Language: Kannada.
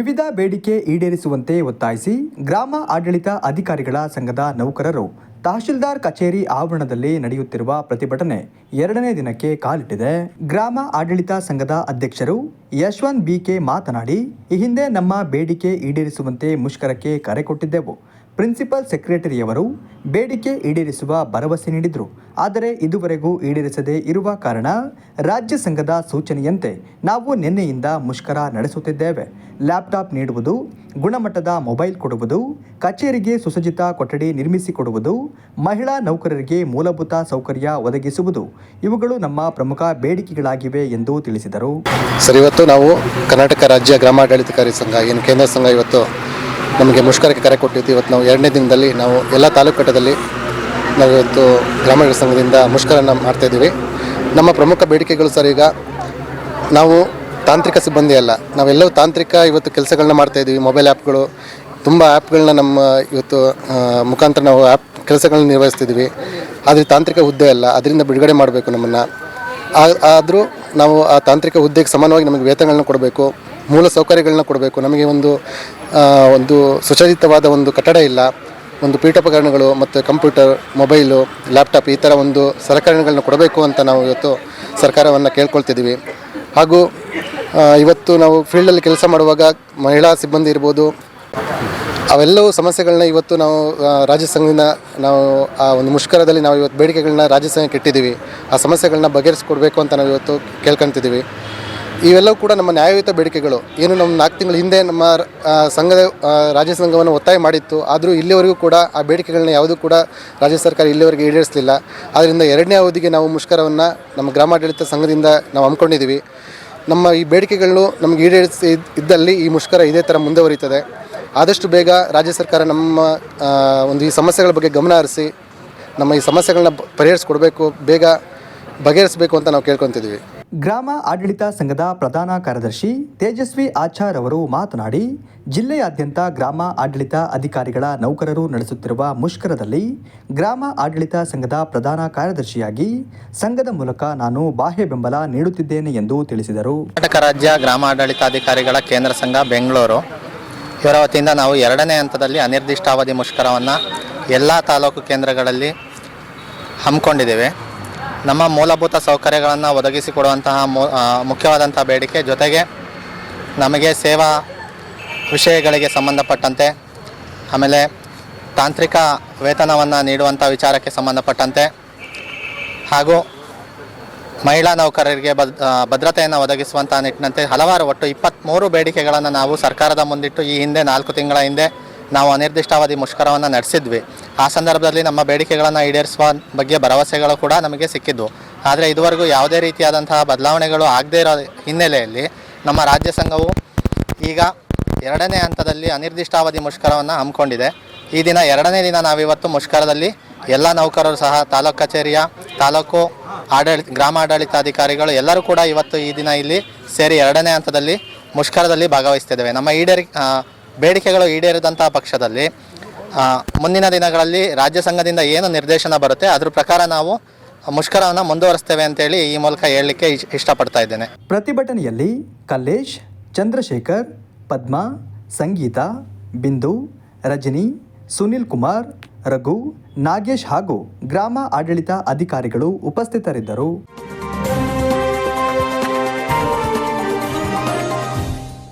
ವಿವಿಧ ಬೇಡಿಕೆ ಈಡೇರಿಸುವಂತೆ ಒತ್ತಾಯಿಸಿ ಗ್ರಾಮ ಆಡಳಿತ ಅಧಿಕಾರಿಗಳ ಸಂಘದ ನೌಕರರು ತಹಶೀಲ್ದಾರ್ ಕಚೇರಿ ಆವರಣದಲ್ಲಿ ನಡೆಯುತ್ತಿರುವ ಪ್ರತಿಭಟನೆ ಎರಡನೇ ದಿನಕ್ಕೆ ಕಾಲಿಟ್ಟಿದೆ. ಗ್ರಾಮ ಆಡಳಿತ ಸಂಘದ ಅಧ್ಯಕ್ಷರು ಯಶವಂತ್ ಬಿಕೆ ಮಾತನಾಡಿ, ಈ ಹಿಂದೆ ನಮ್ಮ ಬೇಡಿಕೆ ಈಡೇರಿಸುವಂತೆ ಮುಷ್ಕರಕ್ಕೆ ಕರೆ ಕೊಟ್ಟಿದ್ದೆವು. ಪ್ರಿನ್ಸಿಪಲ್ ಸೆಕ್ರೆಟರಿಯವರು ಬೇಡಿಕೆ ಈಡೇರಿಸುವ ಭರವಸೆ ನೀಡಿದರು. ಆದರೆ ಇದುವರೆಗೂ ಈಡೇರಿಸದೇ ಇರುವ ಕಾರಣ ರಾಜ್ಯ ಸಂಘದ ಸೂಚನೆಯಂತೆ ನಾವು ನಿನ್ನೆಯಿಂದ ಮುಷ್ಕರ ನಡೆಸುತ್ತಿದ್ದೇವೆ. ಲ್ಯಾಪ್ಟಾಪ್ ನೀಡುವುದು ಗುಣಮಟ್ಟದ ಮೊಬೈಲ್ ಕೊಡುವುದು, ಕಚೇರಿಗೆ ಸುಸಜ್ಜಿತ ಕೊಠಡಿ ನಿರ್ಮಿಸಿಕೊಡುವುದು ಮಹಿಳಾ ನೌಕರರಿಗೆ ಮೂಲಭೂತ ಸೌಕರ್ಯ ಒದಗಿಸುವುದು, ಇವುಗಳು ನಮ್ಮ ಪ್ರಮುಖ ಬೇಡಿಕೆಗಳಾಗಿವೆ ಎಂದು ತಿಳಿಸಿದರು. ಸರ್, ಇವತ್ತು ನಾವು ಕರ್ನಾಟಕ ರಾಜ್ಯ ಗ್ರಾಮಾಡಳಿತಕಾರಿ ಸಂಘ, ಏನು ಕೇಂದ್ರ ಸಂಘ ಇವತ್ತು ನಮಗೆ ಮುಷ್ಕರಕ್ಕೆ ಕರೆ ಕೊಟ್ಟಿದ್ದು ಇವತ್ತು ನಾವು ಎರಡನೇ ದಿನದಲ್ಲಿ ನಾವು ಎಲ್ಲ ತಾಲೂಕು ಕಟ್ಟದಲ್ಲಿ ನಾವು ಇವತ್ತು ಗ್ರಾಮಾಡಳಿತ ಸಂಘದಿಂದ ಮುಷ್ಕರನ ಮಾಡ್ತಾಯಿದ್ದೀವಿ ನಮ್ಮ ಪ್ರಮುಖ ಬೇಡಿಕೆಗಳು ಸರ್, ಈಗ ನಾವು ತಾಂತ್ರಿಕ ಸಿಬ್ಬಂದಿ ಅಲ್ಲ. ನಾವೆಲ್ಲವೂ ತಾಂತ್ರಿಕ ಇವತ್ತು ಕೆಲಸಗಳನ್ನ ಮಾಡ್ತಾಯಿದ್ದೀವಿ ಮೊಬೈಲ್ ಆ್ಯಪ್ಗಳು ತುಂಬ ಆ್ಯಪ್ಗಳನ್ನ ನಮ್ಮ ಇವತ್ತು ಮುಖಾಂತರ ನಾವು ಆ್ಯಪ್ ಕೆಲಸಗಳನ್ನ ನಿರ್ವಹಿಸ್ತಿದ್ದೀವಿ. ಆದರೆ ತಾಂತ್ರಿಕ ಹುದ್ದೆ ಅಲ್ಲ. ಅದರಿಂದ ಬಿಡುಗಡೆ ಮಾಡಬೇಕು ನಮ್ಮನ್ನು. ಆದರೂ ನಾವು ಆ ತಾಂತ್ರಿಕ ಹುದ್ದೆಗೆ ಸಮಾನವಾಗಿ ನಮಗೆ ವೇತನಗಳನ್ನ ಕೊಡಬೇಕು. ಮೂಲ ಸೌಕರ್ಯಗಳನ್ನ ಕೊಡಬೇಕು. ನಮಗೆ ಒಂದು ಒಂದು ಸುಸಜ್ಜಿತವಾದ ಒಂದು ಕಟ್ಟಡ ಇಲ್ಲ. ಒಂದು ಪೀಠೋಪಕರಣಗಳು ಮತ್ತು ಕಂಪ್ಯೂಟರ್, ಮೊಬೈಲು, ಲ್ಯಾಪ್ಟಾಪ್ ಈ ಥರ ಒಂದು ಸಲಕರಣೆಗಳನ್ನ ಕೊಡಬೇಕು ಅಂತ ನಾವು ಇವತ್ತು ಸರ್ಕಾರವನ್ನು ಕೇಳ್ಕೊಳ್ತಿದ್ದೀವಿ. ಹಾಗೂ ಇವತ್ತು ನಾವು ಫೀಲ್ಡಲ್ಲಿ ಕೆಲಸ ಮಾಡುವಾಗ ಮಹಿಳಾ ಸಿಬ್ಬಂದಿ ಇರ್ಬೋದು. ಅವೆಲ್ಲವೂ ಸಮಸ್ಯೆಗಳನ್ನ ಇವತ್ತು ನಾವು ರಾಜ್ಯ ಸಂಘದಿಂದ ನಾವು, ಆ, ಒಂದು ಮುಷ್ಕರದಲ್ಲಿ ನಾವು ಇವತ್ತು ಬೇಡಿಕೆಗಳನ್ನ ರಾಜ್ಯ ಸಂಘಕ್ಕೆ ಇಟ್ಟಿದ್ದೀವಿ. ಆ ಸಮಸ್ಯೆಗಳನ್ನ ಬಗೆಹರಿಸ್ಕೊಡ್ಬೇಕು ಅಂತ ನಾವು ಇವತ್ತು ಕೇಳ್ಕೊತಿದ್ದೀವಿ. ಇವೆಲ್ಲವೂ ಕೂಡ ನಮ್ಮ ನ್ಯಾಯಯುತ ಬೇಡಿಕೆಗಳು. ಏನು ನಮ್ಮ ನಾಲ್ಕು ತಿಂಗಳ ಹಿಂದೆ ನಮ್ಮ ಸಂಘದ ರಾಜ್ಯ ಸಂಘವನ್ನು ಒತ್ತಾಯ ಮಾಡಿತ್ತು. ಆದರೂ ಇಲ್ಲಿವರೆಗೂ ಕೂಡ ಆ ಬೇಡಿಕೆಗಳನ್ನ ಯಾವುದೂ ಕೂಡ ರಾಜ್ಯ ಸರ್ಕಾರ ಇಲ್ಲಿವರೆಗೆ ಈಡೇರಿಸಲಿಲ್ಲ. ಆದ್ದರಿಂದ ಎರಡನೇ ಅವಧಿಗೆ ನಾವು ಮುಷ್ಕರವನ್ನು ನಮ್ಮ ಗ್ರಾಮಾಡಳಿತ ಸಂಘದಿಂದ ನಾವು ಹಮ್ಮಿಕೊಂಡಿದ್ದೀವಿ. ನಮ್ಮ ಈ ಬೇಡಿಕೆಗಳನ್ನು ನಮಗೆ ಈಡೇರಿಸಿ ಇದ್ದಲ್ಲಿ ಈ ಮುಷ್ಕರ ಇದೇ ಥರ ಮುಂದುವರಿತದೆ. ಆದಷ್ಟು ಬೇಗ ರಾಜ್ಯ ಸರ್ಕಾರ ನಮ್ಮ ಒಂದು ಈ ಸಮಸ್ಯೆಗಳ ಬಗ್ಗೆ ಗಮನ ಹರಿಸಿ, ನಮ್ಮ ಈ ಸಮಸ್ಯೆಗಳನ್ನ ಪರಿಹರಿಸ್ಕೊಡ್ಬೇಕು, ಬೇಗ ಬಗೆಹರಿಸಬೇಕು ಅಂತ ನಾವು ಕೇಳ್ಕೊತಿದ್ದೀವಿ. ಗ್ರಾಮ ಆಡಳಿತ ಸಂಘದ ಪ್ರಧಾನ ಕಾರ್ಯದರ್ಶಿ ತೇಜಸ್ವಿ ಆಚಾರ್ ಅವರು ಮಾತನಾಡಿ, ಜಿಲ್ಲೆಯಾದ್ಯಂತ ಗ್ರಾಮ ಆಡಳಿತ ಅಧಿಕಾರಿಗಳ ನೌಕರರು ನಡೆಸುತ್ತಿರುವ ಮುಷ್ಕರದಲ್ಲಿ ಗ್ರಾಮ ಆಡಳಿತ ಸಂಘದ ಪ್ರಧಾನ ಕಾರ್ಯದರ್ಶಿಯಾಗಿ ಸಂಘದ ಮೂಲಕ ನಾನು ಬಾಹ್ಯ ಬೆಂಬಲ ನೀಡುತ್ತಿದ್ದೇನೆ ಎಂದು ತಿಳಿಸಿದರು. ಕರ್ನಾಟಕ ರಾಜ್ಯ ಗ್ರಾಮ ಆಡಳಿತಾಧಿಕಾರಿಗಳ ಕೇಂದ್ರ ಸಂಘ ಬೆಂಗಳೂರು. ಇವರ ವತಿಯಿಂದ ನಾವು ಎರಡನೇ ಹಂತದಲ್ಲಿ ಅನಿರ್ದಿಷ್ಟಾವಧಿ ಮುಷ್ಕರವನ್ನು ಎಲ್ಲ ತಾಲೂಕು ಕೇಂದ್ರಗಳಲ್ಲಿ ಹಮ್ಮಿಕೊಂಡಿದ್ದೇವೆ. ನಮ್ಮ ಮೂಲಭೂತ ಸೌಕರ್ಯಗಳನ್ನು ಒದಗಿಸಿಕೊಡುವಂತಹ ಮುಖ್ಯವಾದಂಥ ಬೇಡಿಕೆ. ಜೊತೆಗೆ ನಮಗೆ ಸೇವಾ ವಿಷಯಗಳಿಗೆ ಸಂಬಂಧಪಟ್ಟಂತೆ, ಆಮೇಲೆ ತಾಂತ್ರಿಕ ವೇತನವನ್ನು ನೀಡುವಂಥ ವಿಚಾರಕ್ಕೆ ಸಂಬಂಧಪಟ್ಟಂತೆ, ಹಾಗೂ ಮಹಿಳಾ ನೌಕರರಿಗೆ ಬದ್ ಭದ್ರತೆಯನ್ನು ಒದಗಿಸುವಂಥ ನಿಟ್ಟಿನಂತೆ ಹಲವಾರು ಒಟ್ಟು ಇಪ್ಪತ್ತ್ಮೂರು ಬೇಡಿಕೆಗಳನ್ನು ನಾವು ಸರ್ಕಾರದ ಮುಂದಿಟ್ಟು ಈ ಹಿಂದೆ ನಾಲ್ಕು ತಿಂಗಳ ಹಿಂದೆ ನಾವು ಅನಿರ್ದಿಷ್ಟಾವಧಿ ಮುಷ್ಕರವನ್ನು ನಡೆಸಿದ್ವಿ. ಆ ಸಂದರ್ಭದಲ್ಲಿ ನಮ್ಮ ಬೇಡಿಕೆಗಳನ್ನು ಈಡೇರಿಸುವ ಬಗ್ಗೆ ಭರವಸೆಗಳು ಕೂಡ ನಮಗೆ ಸಿಕ್ಕಿದ್ದು. ಆದರೆ ಇದುವರೆಗೂ ಯಾವುದೇ ರೀತಿಯಾದಂತಹ ಬದಲಾವಣೆಗಳು ಆಗದೇ ಇರೋ ಹಿನ್ನೆಲೆಯಲ್ಲಿ ನಮ್ಮ ರಾಜ್ಯ ಸಂಘವು ಈಗ ಎರಡನೇ ಹಂತದಲ್ಲಿ ಅನಿರ್ದಿಷ್ಟಾವಧಿ ಮುಷ್ಕರವನ್ನು ಹಮ್ಮಿಕೊಂಡಿದೆ. ಈ ದಿನ ಎರಡನೇ ದಿನ ನಾವಿವತ್ತು ಮುಷ್ಕರದಲ್ಲಿ ಎಲ್ಲ ನೌಕರರು ಸಹ, ತಾಲೂಕು ಕಚೇರಿಯ, ತಾಲೂಕು ಆಡಳಿತ, ಗ್ರಾಮಾಡಳಿತಾಧಿಕಾರಿಗಳು ಎಲ್ಲರೂ ಕೂಡ ಇವತ್ತು ಈ ದಿನ ಇಲ್ಲಿ ಸೇರಿ ಎರಡನೇ ಹಂತದಲ್ಲಿ ಮುಷ್ಕರದಲ್ಲಿ ಭಾಗವಹಿಸ್ತಿದ್ದೇವೆ. ನಮ್ಮ ಈಡೇರಿ ಬೇಡಿಕೆಗಳು ಈಡೇರಿದಂತಹ ಪಕ್ಷದಲ್ಲಿ ಮುಂದಿನ ದಿನಗಳಲ್ಲಿ ರಾಜ್ಯ ಸಂಘದಿಂದ ಏನು ನಿರ್ದೇಶನ ಬರುತ್ತೆ ಅದ್ರ ಪ್ರಕಾರ ನಾವು ಮುಷ್ಕರವನ್ನು ಮುಂದುವರಿಸ್ತೇವೆ ಅಂತೇಳಿ ಈ ಮೂಲಕ ಹೇಳಲಿಕ್ಕೆ ಇಷ್ಟಪಡ್ತಾ ಇದ್ದೇನೆ. ಪ್ರತಿಭಟನೆಯಲ್ಲಿ ಕಲ್ಲೇಶ್, ಚಂದ್ರಶೇಖರ್, ಪದ್ಮಾ, ಸಂಗೀತ, ಬಿಂದು, ರಜನಿ, ಸುನಿಲ್ ಕುಮಾರ್, ರಘು, ನಾಗೇಶ್ ಹಾಗೂ ಗ್ರಾಮ ಆಡಳಿತ ಅಧಿಕಾರಿಗಳು ಉಪಸ್ಥಿತರಿದ್ದರು.